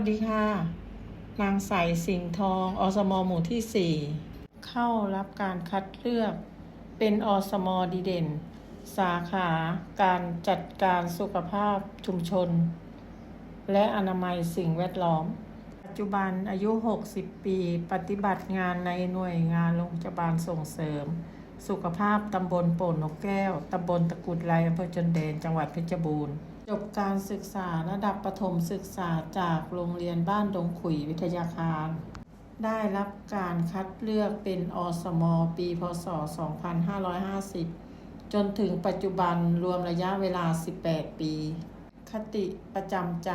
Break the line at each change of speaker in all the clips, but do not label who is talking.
สดีค่ะ นางใสสิงห์ทองอสมหมู่ที่ 4 เข้ารับการคัดเลือก เป็นอสมดีเด่น สาขาการจัดการสุขภาพชุมชน และอนามัยสิ่งแวดล้อม ปัจจุบันอายุ 60 ปี ปฏิบัติงานในหน่วยงานโรงพยาบาลส่งเสริม สุขภาพตำบลโป่นนกแก้ว ตำบลตะกุดไรอำเภอจนเดน จังหวัดเพชรบูรณ์ จบการศึกษาระดับประถมศึกษาจากโรงเรียนบ้านดงขุยวิทยาคาร ได้รับการคัดเลือกเป็นอสม ปีพศ 2550 จนถึงปัจจุบันรวมระยะเวลา 18 ปี คติประจำใจ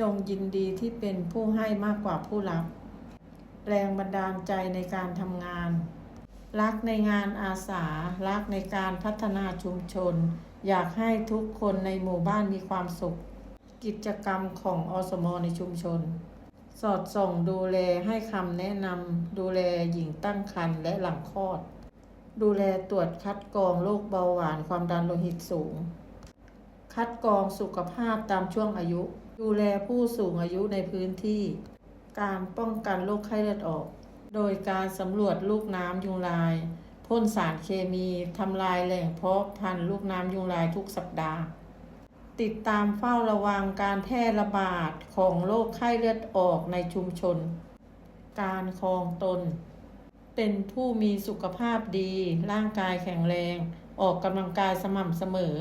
จงยินดีที่เป็นผู้ให้มากกว่าผู้รับ แรงบันดาลใจในการทำงาน รักในงานอาสา รักในการพัฒนาชุมชน อยากให้ทุกคนในหมู่บ้านมีความสุข กิจกรรมของอสมในชุมชน สอดส่องดูแลให้คำแนะนำดูแลหญิงตั้งครรภ์และหลังคลอด ดูแลตรวจคัดกรองโรคเบาหวานความดันโลหิตสูง คัดกรองสุขภาพตามช่วงอายุ ดูแลผู้สูงอายุในพื้นที่ การป้องกันโรคไข้เลือดออก โดยการสำรวจลูกน้ำยุงลาย พ่นสารเคมีทำลายแหล่งเพาะพันธุ์ลูกน้ำยุงลายทุกสัปดาห์ ติดตามเฝ้าระวังการแพร่ระบาดของโรคไข้เลือดออกในชุมชน การครองตน เป็นผู้มีสุขภาพดี ร่างกายแข็งแรง ออกกำลังกายสม่ำเสมอ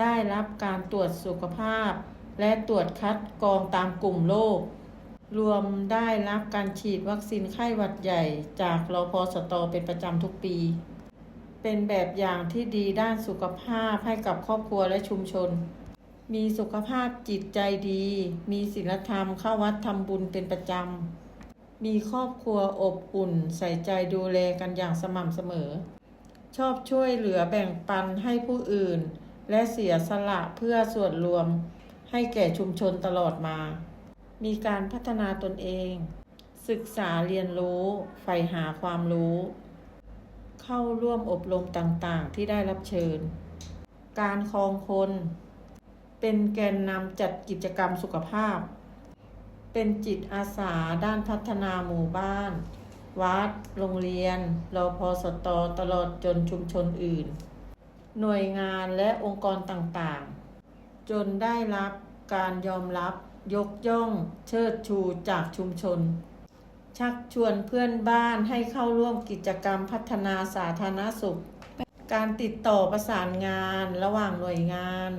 ได้รับการตรวจสุขภาพ และตรวจคัดกรองตามกลุ่มโรค รวมได้รับการฉีดวัคซีนไข้หวัดใหญ่จากรพสตเป็นประจำทุกปี เป็นแบบอย่างที่ดีด้านสุขภาพให้กับครอบครัวและชุมชน มีสุขภาพจิตใจดี มีศีลธรรมเข้าวัดทำบุญเป็นประจำ มีครอบครัวอบอุ่น ใส่ใจดูแลกันอย่างสม่ำเสมอ ชอบช่วยเหลือแบ่งปันให้ผู้อื่น และเสียสละเพื่อส่วนรวมให้แก่ชุมชนตลอดมา มีการพัฒนาตนเอง ศึกษาเรียนรู้ใฝ่หาความรู้ เข้าร่วมอบรมต่างๆ ที่ได้รับเชิญ การครองคน เป็นแกนนำจัดกิจกรรมสุขภาพ เป็นจิตอาสาด้านพัฒนาหมู่บ้าน วัด โรงเรียนรอพอสตตลอดจนชุมชนอื่น หน่วยงานและองค์กรต่างๆ จนได้รับการยอมรับ ยกย่องเชิดชูจากชุมชน ชักชวนเพื่อนบ้านให้เข้าร่วมกิจกรรมพัฒนาสาธารณสุข การติดต่อประสานงานระหว่างหน่วยงาน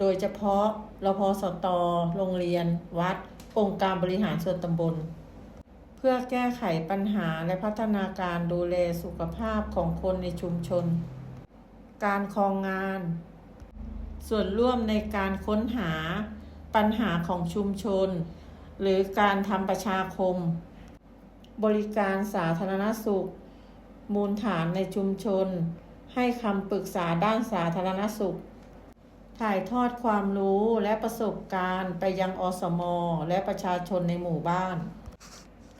โดยเฉพาะรพสต โรงเรียน วัด องค์การบริหารส่วนตำบล เพื่อแก้ไขปัญหาและพัฒนาการดูแลสุขภาพของคนในชุมชน การครองงาน ส่วนร่วมในการค้นหา ปัญหาของชุมชน หรือการทำประชาคม บริการสาธารณสุข มูลฐานในชุมชน ให้คำปรึกษาด้านสาธารณสุข ถ่ายทอดความรู้และประสบการณ์ไปยังอสมและประชาชนในหมู่บ้าน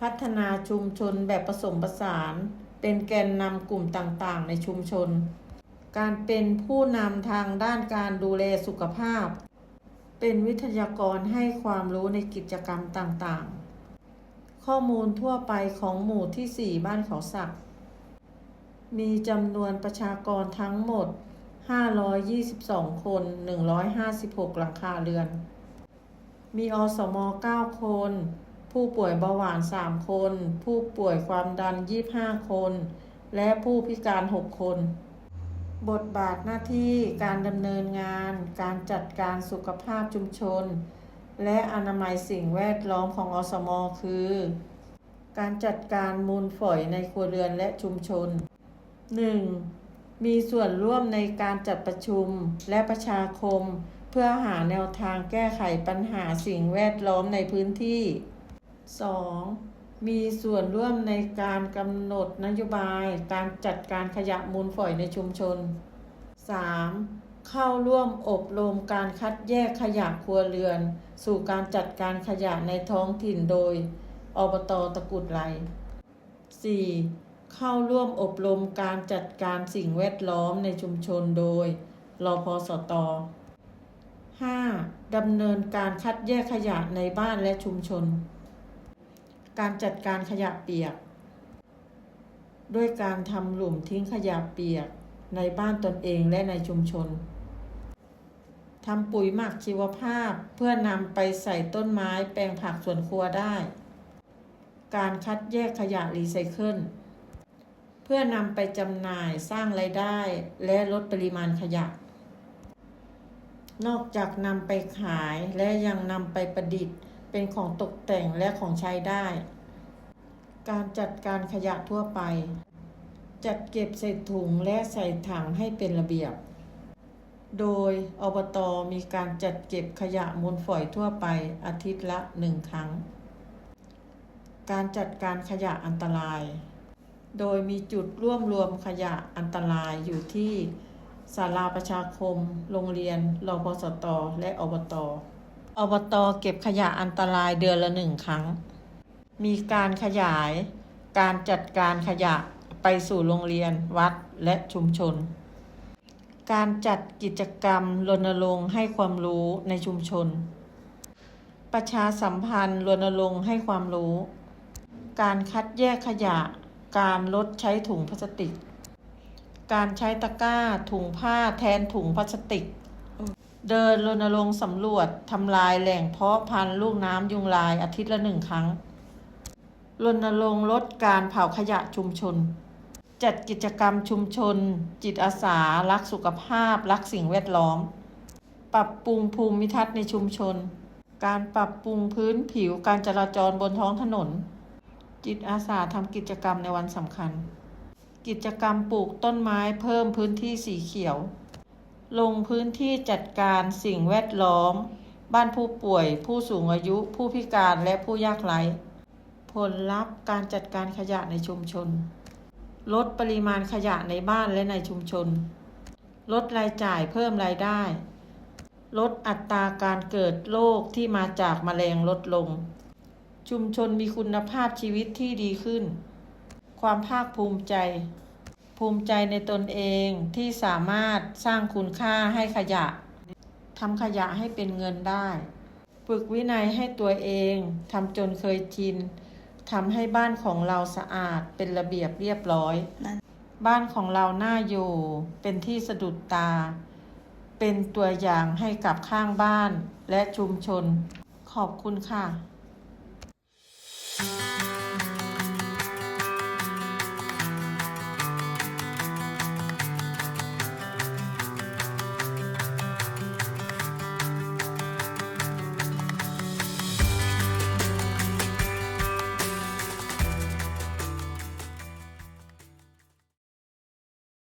พัฒนาชุมชนแบบผสมผสาน เป็นแกนนำกลุ่มต่างๆ ในชุมชนการเป็นผู้นำทางด้านการดูแลสุขภาพ เป็นวิทยากรให้ความรู้ในกิจกรรมต่างๆ ข้อมูลทั่วไปของหมู่ที่ 4 บ้านเขาสัก มีจำนวนประชากรทั้งหมด 522 คน 156 หลังคาเรือน มีอสม 9 คน ผู้ป่วยเบาหวาน 3 คน ผู้ป่วยความดัน 25 คน และผู้พิการ 6 คน บทบาทหน้าที่การดำเนินงาน การจัดการสุขภาพชุมชน และอนามัยสิ่งแวดล้อมของอสมคือ การจัดการมูลฝอยในครัวเรือนและชุมชน 1. มีส่วนร่วมในการจัดประชุมและประชาคม เพื่อหาแนวทางแก้ไขปัญหาสิ่งแวดล้อมในพื้นที่ 2. มีส่วนร่วมในการกำหนดนโยบายการจัดการขยะมูลฝอยในชุมชน 3. เข้าร่วมอบรมการคัดแยกขยะครัวเรือน สู่การจัดการขยะในท้องถิ่นโดย อบตตะกุดไหล 4. เข้าร่วมอบรมการจัดการสิ่งแวดล้อมในชุมชนโดยรพสต 5. ดำเนินการคัดแยกขยะในบ้านและชุมชน การจัดการขยะเปียก ด้วยการทำหลุมทิ้งขยะเปียกในบ้านตนเองและในชุมชนทำปุ๋ยหมักชีวภาพเพื่อนำไปใส่ต้นไม้แปลงผักสวนครัวได้ การคัดแยกขยะรีไซเคิล เพื่อนำไปจำหน่ายสร้างไรายได้และลดปริมาณขยะ นอกจากนำไปขายและยังนำไปประดิษฐ์ เป็นของตกแต่งและของใช้ได้ การจัดการขยะทั่วไป จัดเก็บใส่ถุงและใส่ถังให้เป็นระเบียบ โดยอบตมีการจัดเก็บขยะมูลฝอยทั่วไปอาทิตย์ละหนึ่งครั้ง การจัดการขยะอันตราย โดยมีจุดร่วมรวมขยะอันตรายอยู่ที่ศาลาประชาคม โรงเรียนรพสต และอบต อบตเก็บขยะอันตรายเดือนละหนึ่งครั้ง มีการขยาย การจัดการขยะไปสู่โรงเรียนวัดและชุมชน การจัดกิจกรรมรณรงค์ให้ความรู้ในชุมชน ประชาสัมพันธ์รณรงค์ให้ความรู้ การคัดแยกขยะ การลดใช้ถุงพลาสติก การใช้ตะกร้าถุงผ้าแทนถุงพลาสติก เดินรณรงค์สำรวจทำลายแหล่งเพาะพันธุ์ลูกน้ำยุงลายอาทิตย์ละหนึ่งครั้งรณรงค์ลดการเผาขยะชุมชน จัดกิจกรรมชุมชน จิตอาสา รักสุขภาพ รักสิ่งแวดล้อม ปรับปรุงภูมิทัศน์ในชุมชน การปรับปรุงพื้นผิวการจราจรบนท้องถนน จิตอาสาทำกิจกรรมในวันสำคัญ กิจกรรมปลูกต้นไม้เพิ่มพื้นที่สีเขียว ลงพื้นที่จัดการสิ่งแวดล้อม บ้านผู้ป่วย ผู้สูงอายุ ผู้พิการและผู้ยากไร้ ผลลัพธ์การจัดการขยะในชุมชน ลดปริมาณขยะในบ้านและในชุมชน ลดรายจ่ายเพิ่มรายได้ ลดอัตราการเกิดโรคที่มาจากแมลงลดลง ชุมชนมีคุณภาพชีวิตที่ดีขึ้น ความภาคภูมิใจ ภูมิใจในตนเองที่สามารถสร้างคุณค่าให้ขยะทำขยะให้เป็นเงินได้ ฝึกวินัยให้ตัวเองทำจนเคยชินทำให้บ้านของเราสะอาดเป็นระเบียบเรียบร้อย บ้านของเราน่าอยู่ เป็นที่สะดุดตา เป็นตัวอย่างให้กับข้างบ้านและชุมชน ขอบคุณค่ะ